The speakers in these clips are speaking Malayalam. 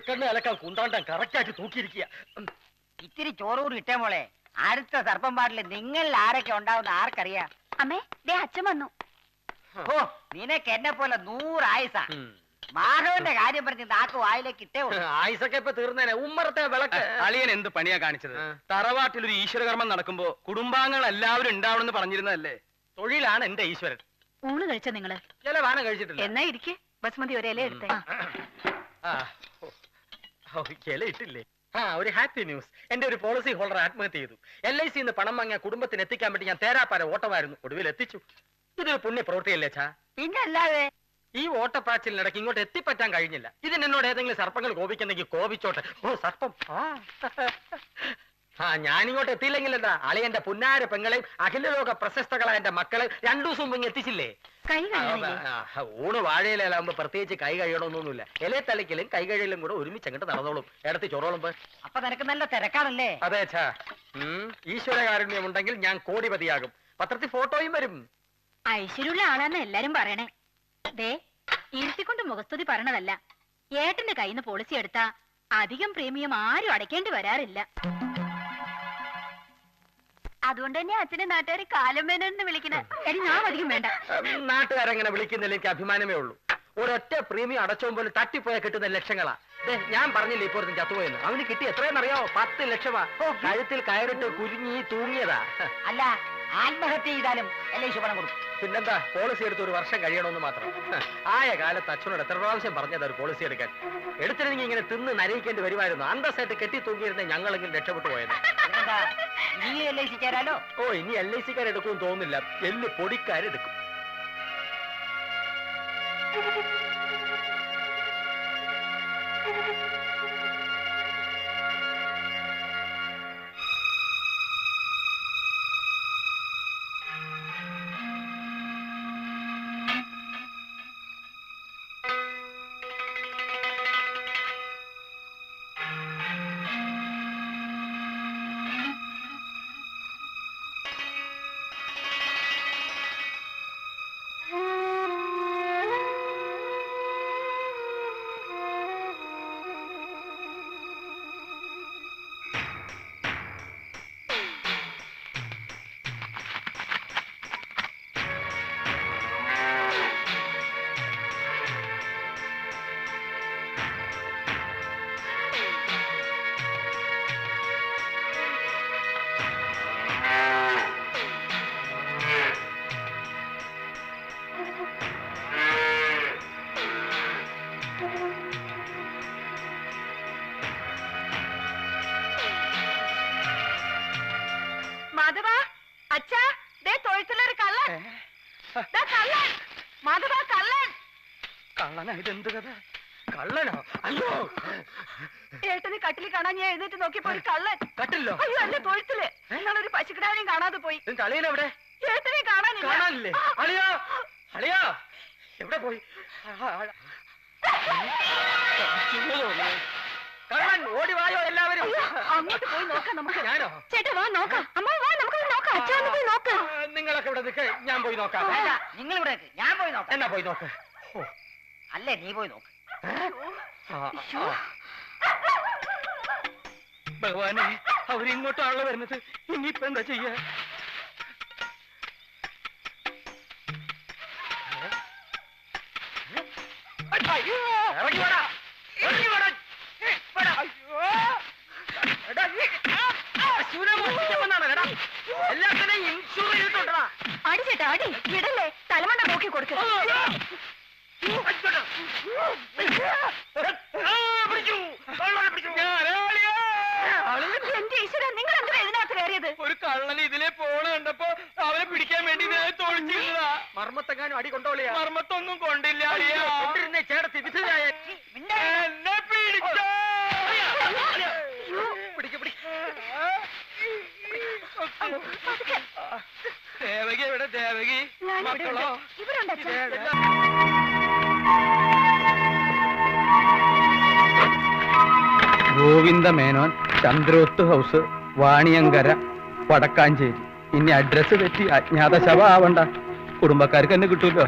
ചെറുക്കണ്ണെ അലക്കാൻ കുണ്ടാണ്ടാൻ കറക്റ്റായിട്ട് തൂക്കിയിരിക്കുക. ഇത്തിരി ചോറ് കൂടി ഇട്ടേ മോളെ. അടുത്ത സർപ്പം പാട്ടിൽ നിങ്ങളിൽ ആരൊക്കെ ഉണ്ടാവുന്ന ആർക്കറിയാം? അമ്മേ ദേ അച്ഛൻ വന്നു. ഓ നിനക്ക് എന്നെ പോലെ നൂറായുസ ആയുസാ. മാധവന്റെ കാര്യം പറഞ്ഞ് നാക്ക് വായിലേക്ക് ഇട്ടേ ഉള്ളൂ. ആയുസൊക്കെ ഇപ്പൊ തീർന്നേനെ. ഉമ്മറത്തെ വിളക്ക്. അളിയൻ എന്ത് പണിയാ കാണിച്ചത്? തറവാട്ടിൽ ഒരു ഈശ്വരകർമ്മം നടക്കുമ്പോ കുടുംബാംഗങ്ങൾ എല്ലാവരും ഉണ്ടാവണമെന്ന് പറഞ്ഞിരുന്നതല്ലേ? തൊഴിലാണ് എന്റെ ഈശ്വരൻ. ഊണ് കഴിച്ച നിങ്ങൾ? ചില വാണ കഴിച്ചിട്ടില്ല. എന്നാ ഇരിക്കേ. ബസ്മതി ഒരേലേ ഇല എടുത്തേ ആ, ഇട്ടില്ലേ ആ ഒരു ഹാപ്പി ന്യൂസ്. എന്റെ ഒരു പോളിസി ഹോൾഡർ ആത്മഹത്യ ചെയ്തു. എൽ ഐ സിന്ന് പണം വാങ്ങിയ കുടുംബത്തിന് എത്തിക്കാൻ വേണ്ടി ഞാൻ തേരാപ്പാര ഓട്ടമായിരുന്നു. ഒടുവിൽ എത്തിച്ചു. ഇതൊരു പുണ്യ പ്രവൃത്തിയല്ലേ ചാ പിന്നല്ലാതെ? ഈ ഓട്ടപ്പാച്ചിലിനിടയ്ക്ക് ഇങ്ങോട്ട് എത്തിപ്പറ്റാൻ കഴിഞ്ഞില്ല. ഇതിന് എന്നോട് ഏതെങ്കിലും സർപ്പങ്ങൾ കോപിക്കുന്നെങ്കിൽ കോപിച്ചോട്ടെ. ഓ സർപ്പം. ആ. ആ ഞാനിങ്ങോട്ട് എത്തിയില്ലെങ്കിൽ എന്താ അളിയന്റെ പുന്നാര പെങ്ങളെയും അഖിലലോക പ്രശസ്തകളായ എന്റെ മക്കളെ രണ്ടു ദിവസം മുമ്പ് എത്തിച്ചില്ലേ? കൈ ആ, കഴുകണില്ലേ? ആ, ഊണ് വാഴയിലാകുമ്പോ പ്രത്യേകിച്ച് കൈ കഴിയണമെന്നൊന്നുമില്ല ഇലയെ തളിക്കലും കൈ കഴിയലും കൂടെ ഒരുമിച്ച് അങ്ങോട്ട് നടന്നോളും. ഇടത്ത് ചൊറോളും അപ്പൊ നിനക്ക് നല്ല തിരക്കാണല്ലേ? അതെ അച്ഛാ ഈശ്വരകാരുണ്യം ഉണ്ടെങ്കിൽ ഞാൻ കോടിപതിയാകും. പത്രത്തിൽ ഫോട്ടോയും വരും. ഐശ്വര്യമുള്ള ആളാന്ന് എല്ലാരും പറയണേ. ദേ ഇരുത്തിക്കൊണ്ട് മുഖസ്തുതി പറയണതല്ല. ഏട്ടന്റെ കയ്യിൽ നിന്ന് പോളിസി എടുത്താ അധികം പ്രീമിയം ആരും അടയ്ക്കേണ്ടി വരാറില്ല. അതുകൊണ്ട് തന്നെ അച്ഛനെ നാട്ടുകാരെ കാലമേനെന്ന് വിളിക്കണ. എടി ഞാൻ അധികം വേണ്ട. നാട്ടുകാരെങ്ങനെ വിളിക്കുന്നില്ല? എനിക്ക് അഭിമാനമേ ഉള്ളൂ. ഒരൊറ്റ പ്രീമിയം അടച്ചോം പോലെ തട്ടിപ്പോയ കിട്ടുന്ന ലക്ഷങ്ങളാ. ദേ, ഞാൻ പറഞ്ഞില്ല ഇപ്പോൾ ഒരുത്തൻ ചത്തുപോയെന്ന്? അവന് കിട്ടി എത്രയെന്നറിയാവോ പത്ത് ലക്ഷമാ. ഓ കഴുത്തിൽ കയറിട്ട് കുരുങ്ങി തൂങ്ങിയതാ. അല്ല ആത്മഹത്യ ചെയ്താലും എല്ലാം ശുഭണം കൊടുക്കും. പിന്നെന്താ? പോളിസി എടുത്ത് ഒരു വർഷം കഴിയണമെന്ന് മാത്രം. ഹ, ആയ കാലത്ത് അച്ഛനോട് എത്ര പ്രാവശ്യം പറഞ്ഞതാ ഒരു പോളിസി എടുക്കാൻ? എടുത്തിരുന്നെങ്കിൽ ഇങ്ങനെ തിന്ന് നരയിക്കേണ്ടി വരുമായിരുന്നു. അന്തസ്സായിട്ട് കെട്ടി തൂങ്ങിയിരുന്ന ഞങ്ങളെങ്കിലും രക്ഷപ്പെട്ടു പോയത് നീ എൽ ഐ സി ചേരാലോ ഓ ഇനി എൽ ഐ സിക്കാരെടുക്കും തോന്നില്ല എല്ല് പൊടിക്കാരെടുക്കും. ഇതെന്ത് കഥ? കള്ളനോ? അല്ലോ? ഏട്ടന് കട്ടിൽ കാണാൻ ഞാൻ എഴുന്നേറ്റ് നോക്കിയപ്പോ ഒരു കള്ളൻ. കട്ടില്ലോ? അയ്യോ അല്ല തൊഴുത്തിൽ? ഒരു പശുക്കിടാനെയും കാണാതെ പോയി. ഇതിന്റെ അളിയനെവിടെ ഏട്ടനെ കാണാനില്ല. കാണാനില്ലേ? അളിയോ? അളിയോ? എവിടെ പോയി. കള്ളൻ ഓടി വായോ എല്ലാവരും. അങ്ങോട്ട് പോയി നോക്കാം നമുക്ക്. ഞാനോ? ചേട്ടാ വാ നോക്കാം. അമ്മ വാ നമുക്ക് നോക്കാം. അച്ഛൻ ഒന്ന് പോയി നോക്കാം. ആ, നിങ്ങളൊക്കെ ഇവിടെ നിൽക്ക് ഞാൻ പോയി നോക്കാം. നിങ്ങൾ ഇവിടെ ഞാൻ പോയി നോക്കാം. എന്നാ പോയി നോക്ക്? ഓ, അല്ലേ നീ പോയി നോക്ക്. ഭഗവാനെ അവരിങ്ങോട്ടാണല്ലോ വരുന്നത്. ഇനിയിപ്പോ എന്താ ചെയ്യാ? എല്ലാത്തിനെയും ഇൻഷുർ ചെയ്തിട്ടുണ്ടടാ. അടി ചേട്ടാ അടി. വിടല്ലേ? തലമണ്ട നോക്കി കൊടുക്ക. എന്റെ ഈശ്വര നിങ്ങൾ എന്തിനാ ഇതിനകത്ത് കയറിയത് ഒരു കള്ളന് ഇതിലെ പോണ കണ്ടപ്പോ അവനെ പിടിക്കാൻ വേണ്ടി ഞാൻ തോളിച്ചിരുന്നതാ. മർമ്മത്തെങ്ങാനും അടി കൊണ്ടോളിയാ. മർമ്മത്തൊന്നും കൊണ്ടില്ല. അളിയാ. കൊണ്ടിരുന്നേ ചേട്ടത്തി വിധുരായ. എന്നെ പിടിച്ചോ. പിടിക്ക് പിടിക്ക്. ദേവകി എവിടെ ദേവകി? ഞാനിവിടെ ഉണ്ട്. മക്കളോ? ഇവരുണ്ട് അച്ഛാ. ഗോവിന്ദ മേനോൻ ചന്ദ്രോത്ത് ഹൗസ് വാണിയങ്കര വടക്കാഞ്ചേരി. ഇനി അഡ്രസ് തെറ്റി അജ്ഞാത ശവ ആവണ്ട. കുടുംബക്കാർക്ക് തന്നെ കിട്ടൂലോ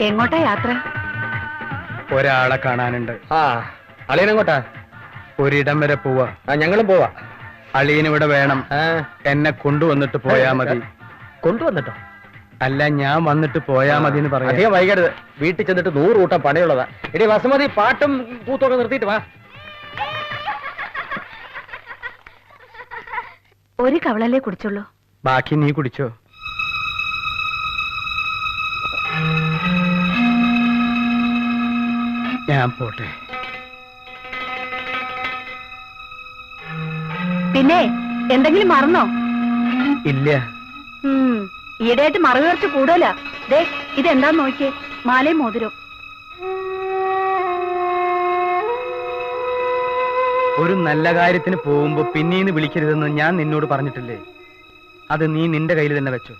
എങ്ങോട്ടാ യാത്ര? ഒരാളെ കാണാനുണ്ട്. ആ അളിയനെങ്ങോട്ടാ ഒരിടം വരെ പോവാ. ആ ഞങ്ങളും പോവാ. അളിയനിവിടെ വേണം. ആ, എന്നെ കൊണ്ടുവന്നിട്ട് പോയാ മതി. കൊണ്ടുവന്നിട്ടോ? അല്ല ഞാൻ വന്നിട്ട് പോയാ മതി എന്ന് പറയാം. അധികം വൈകരുത്. വീട്ടിൽ ചെന്നിട്ട് നൂറ് കൂട്ടം പണിയുള്ളതാ. ഇടി വസുമതി പാട്ടും കൂത്തൊക്കെ നിർത്തിയിട്ട് വാ. ഒരു കവളല്ലേ കുടിച്ചുള്ളൂ? ബാക്കി നീ കുടിച്ചോ. ഞാൻ പോട്ടെ. പിന്നെ എന്തെങ്കിലും മറന്നോ? ഇല്ല. ഈടെയായിട്ട് മറുകയർച്ച കൂടുതല. ദേ ഇതെന്താന്ന് നോക്കിയേ? മാലയും മോതിരം ഒരു നല്ല കാര്യത്തിന് പോകുമ്പോ പിന്നീന്ന് വിളിക്കരുതെന്ന് ഞാൻ നിന്നോട് പറഞ്ഞിട്ടില്ലേ? അത് നീ നിന്റെ കയ്യിൽ തന്നെ വെച്ചോ.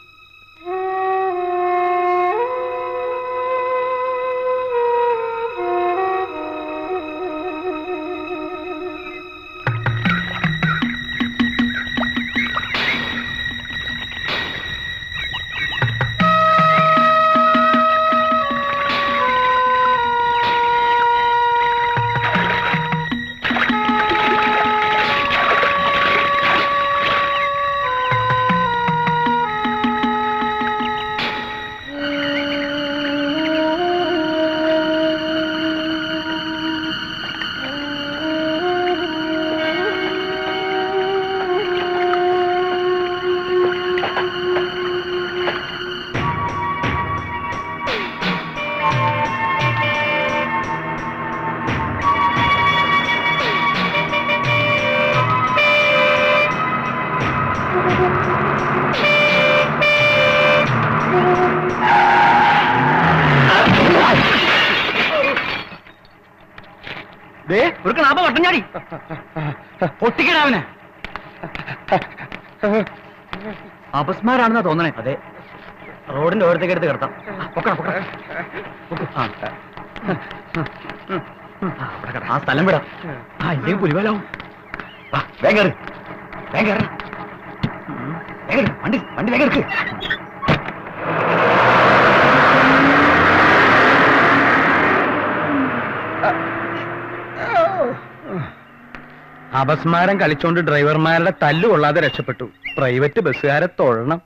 ദേ ഒരു ക്ലാപ വട്ടം ചാടി പൊട്ടിക്കിടാവനെ. അപസ്മാരാണെന്നാ തോന്നണേ. അതെ. റോഡിന്റെ ഓരത്തേക്ക് എടുത്ത് കിടത്താം. പൊക്കണം പൊക്കണം ആ. സ്ഥലം വിടാം. ആ ഇല്ലെങ്കിൽ പുലിവാലാവും. വേഗം. വേഗം വണ്ടി വണ്ടി വേഗം അപസ്മാരം കളിച്ചോണ്ട് ഡ്രൈവർമാരുടെ തല്ലു കൊള്ളാതെ രക്ഷപ്പെട്ടു. പ്രൈവറ്റ് ബസ്സുകാരെ തൊഴണം.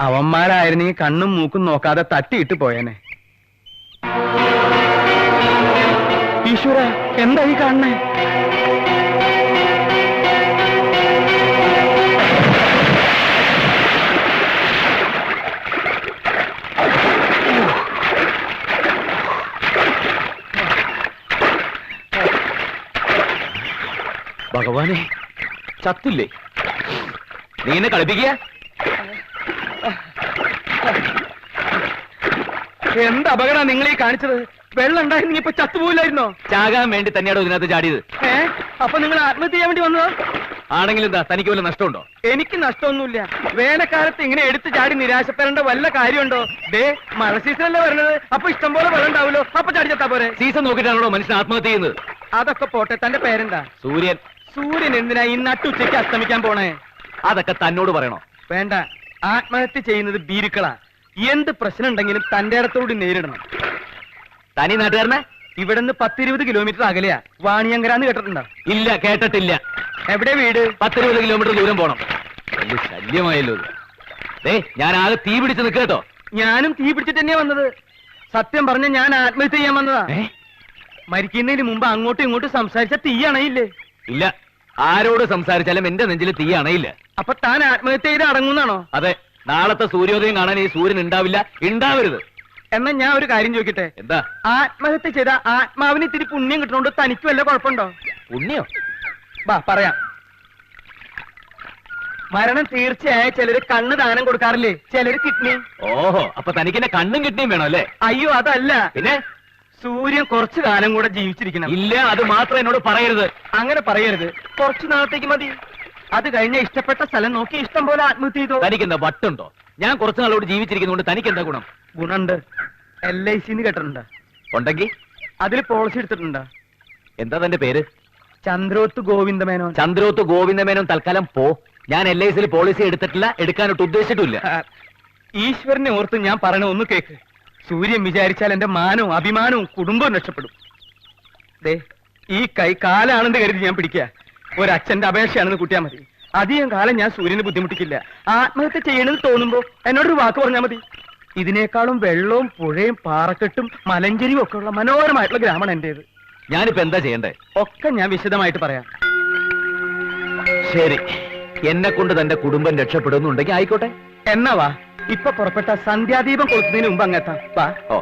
അവന്മാരായിരുന്നെങ്കിൽ കണ്ണും മൂക്കും നോക്കാതെ തട്ടിയിട്ട് പോയേനെ. ഈശ്വര എന്താ ഈ കാണണേ ഭഗവാനെ ചത്തില്ലേ? നീ എന്നെ കളിപ്പിക്കുക? എന്ത് അപകട നിങ്ങൾ ഈ കാണിച്ചത്? വെള്ളം ഉണ്ടായി നീ ഇപ്പൊ ചത്തുപോയില്ലായിരുന്നോ ചാകാൻ വേണ്ടി തന്നെയാണോ ഇതിനകത്ത് ചാടിയത്? ഏ? അപ്പൊ നിങ്ങൾ ആത്മഹത്യ ചെയ്യാൻ വേണ്ടി വന്നതോ? ആണെങ്കിലും എന്താ തനിക്ക് വല്ല നഷ്ടമുണ്ടോ? എനിക്ക് നഷ്ടമൊന്നുമില്ല. വേനൽക്കാലത്ത് ഇങ്ങനെ എടുത്തു ചാടി നിരാശപ്പെടേണ്ട വല്ല കാര്യമുണ്ടോ? ദേ മഴ സീസണല്ലേ വരണത്. അപ്പൊ ഇഷ്ടം പോലെ വെള്ളം ഉണ്ടാവുമല്ലോ. അപ്പൊ ചാടി ചത്താ പോരെ. സീസൺ നോക്കിയിട്ടാണോ മനുഷ്യൻ ആത്മഹത്യ ചെയ്യുന്നത്. അതൊക്കെ പോട്ടെ തന്റെ പേരെന്താ? സൂര്യൻ. സൂര്യൻ എന്തിനാ ഈ നട്ടുച്ചയ്ക്ക് അസ്തമിക്കാൻ പോണേ? അതൊക്കെ തന്നോട് പറയണോ? വേണ്ട. ആത്മഹത്യ ചെയ്യുന്നത് ബീരുക്കളാ എന്ത് പ്രശ്നം ഉണ്ടെങ്കിലും തന്റെ ഇടത്തോട് നേരിടണം. തനി നാട്ടുകാരനെ? ഇവിടുന്ന് പത്തിരുപത് കിലോമീറ്റർ അകലെയാ. വാണിയങ്കരാന്ന് കേട്ടിട്ടുണ്ടോ? ഇല്ല കേട്ടിട്ടില്ല. എവിടെ വീട്? പത്തിരുപത് കിലോമീറ്റർ ദൂരം പോണം. വലിയ ശല്യമായല്ലോ ഇത്. ദേ ഞാൻ ആകെ തീ പിടിച്ച് നിൽക്കുക കേട്ടോ. ഞാനും തീ പിടിച്ചിട്ട് തന്നെയാ വന്നത്. സത്യം പറഞ്ഞ ഞാൻ ആത്മഹത്യ ചെയ്യാൻ വന്നതാ. മരിക്കുന്നതിന് മുമ്പ് അങ്ങോട്ടും ഇങ്ങോട്ടും സംസാരിച്ച തീയാണേ അണയില്ലേ? ഇല്ല. ആരോട് സംസാരിച്ചാലും എന്റെ നെഞ്ചിൽ തീ അണയില്ല. അപ്പൊ താൻ ആത്മഹത്യ ചെയ്ത് അടങ്ങുന്നാണോ? അതെ നാളത്തെ സൂര്യോദയം കാണാൻ ഈ സൂര്യൻ ഉണ്ടാവില്ല. ഉണ്ടാവരുത്. എന്നാ ഞാൻ ഒരു കാര്യം ചോദിക്കട്ടെ? എന്താ? ആത്മഹത്യ ചെയ്ത ആത്മാവിന് ഇത്തിരി പുണ്യം കിട്ടണോണ്ട് തനിക്ക് വല്ല കുഴപ്പമുണ്ടോ? പുണ്യോ? ബാ പറയാം. മരണം തീർച്ചയായ ചിലര് കണ്ണ് ദാനം കൊടുക്കാറില്ലേ? ചിലര് കിഡ്നി. ഓഹോ അപ്പൊ തനിക്ക് എന്നെ കണ്ണും കിഡ്നിയും വേണം അല്ലേ? അയ്യോ അതല്ല. പിന്നെ? സൂര്യൻ കുറച്ചു കാലം കൂടെ ജീവിച്ചിരിക്കണം. ഇല്ല അത് മാത്രം എന്നോട് പറയരുത്. അങ്ങനെ പറയരുത്. കുറച്ചു നാളത്തേക്ക് മതി. അത് കഴിഞ്ഞ ഇഷ്ടപ്പെട്ട സ്ഥലം നോക്കി ഇഷ്ടം പോലെ ആത്മഹത്യ ചെയ്തു. തനിക്കെന്താ വട്ടുണ്ടോ? ഞാൻ കുറച്ചു നാളോട് ജീവിച്ചിരിക്കുന്നതുകൊണ്ട് തനിക്ക് എന്താ ഗുണം? ഗുണുണ്ട് എൽ ഐ സിന്ന് കേട്ടിട്ടുണ്ട്? ഉണ്ടെങ്കിൽ? അതിൽ പോളിസി എടുത്തിട്ടുണ്ട്? എന്താ തന്റെ പേര്? ചന്ദ്രോത്ത് ഗോവിന്ദമേനോൻ. ചന്ദ്രോത്ത് ഗോവിന്ദമേനോൻ തൽക്കാലം പോ. ഞാൻ എൽ ഐ സിയിൽ പോളിസി എടുത്തിട്ടില്ല എടുക്കാനൊട്ട് ഉദ്ദേശിച്ചിട്ടില്ല. ഈശ്വരനെ ഓർത്ത് ഞാൻ പറയണ ഒന്ന് കേക്ക്. സൂര്യൻ വിചാരിച്ചാൽ എന്റെ മാനവും അഭിമാനവും കുടുംബവും രക്ഷപ്പെടും. ദേ ഈ കൈ കാലാണെന്ന് കരുതി ഞാൻ പിടിക്കുക. ഒരച്ഛന്റെ അപേക്ഷയാണെന്ന് കുട്ടിയാ മതി. അധികം കാലം ഞാൻ സൂര്യനെ ബുദ്ധിമുട്ടിക്കില്ല. ആത്മഹത്യ ചെയ്യണമെന്ന് തോന്നുമ്പോ എന്നോടൊരു വാക്ക് പറഞ്ഞാൽ മതി. ഇതിനേക്കാളും വെള്ളവും പുഴയും പാറക്കെട്ടും മലഞ്ചെരിയും ഒക്കെ ഉള്ള മനോഹരമായിട്ടുള്ള ഗ്രാമമാണ് എന്റേത്. ഞാനിപ്പോ എന്താ ചെയ്യണ്ടേ? ഒക്കെ ഞാൻ വിശദമായിട്ട് പറയാം. ശരി. എന്നെ കൊണ്ട് തന്റെ കുടുംബം രക്ഷപ്പെടുന്നുണ്ടെങ്കിൽ ആയിക്കോട്ടെ. എന്നാ വാ. ഇപ്പൊ പുറപ്പെട്ട സന്ധ്യാദീപം കൊളുത്തുന്നതിന് മുമ്പ് അങ്ങെത്താം ഓ.